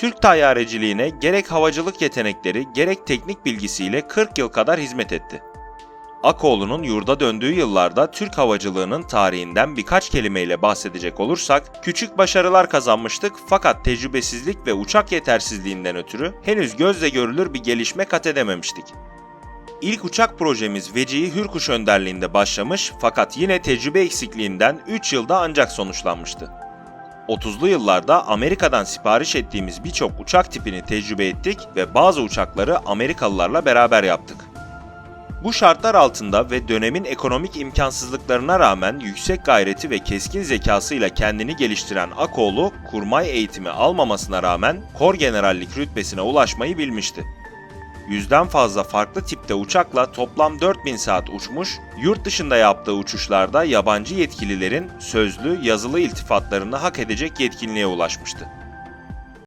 Türk tayyareciliğine gerek havacılık yetenekleri gerek teknik bilgisiyle 40 yıl kadar hizmet etti. Akoğlu'nun yurda döndüğü yıllarda Türk havacılığının tarihinden birkaç kelimeyle bahsedecek olursak, küçük başarılar kazanmıştık fakat tecrübesizlik ve uçak yetersizliğinden ötürü henüz gözle görülür bir gelişme kat edememiştik. İlk uçak projemiz Vecihi Hürkuş önderliğinde başlamış fakat yine tecrübe eksikliğinden 3 yılda ancak sonuçlanmıştı. 30'lu yıllarda Amerika'dan sipariş ettiğimiz birçok uçak tipini tecrübe ettik ve bazı uçakları Amerikalılarla beraber yaptık. Bu şartlar altında ve dönemin ekonomik imkansızlıklarına rağmen yüksek gayreti ve keskin zekasıyla kendini geliştiren Akoğlu, kurmay eğitimi almamasına rağmen kor generallik rütbesine ulaşmayı bilmişti. Yüzden fazla farklı tipte uçakla toplam 4000 saat uçmuş, yurt dışında yaptığı uçuşlarda yabancı yetkililerin sözlü, yazılı iltifatlarını hak edecek yetkinliğe ulaşmıştı.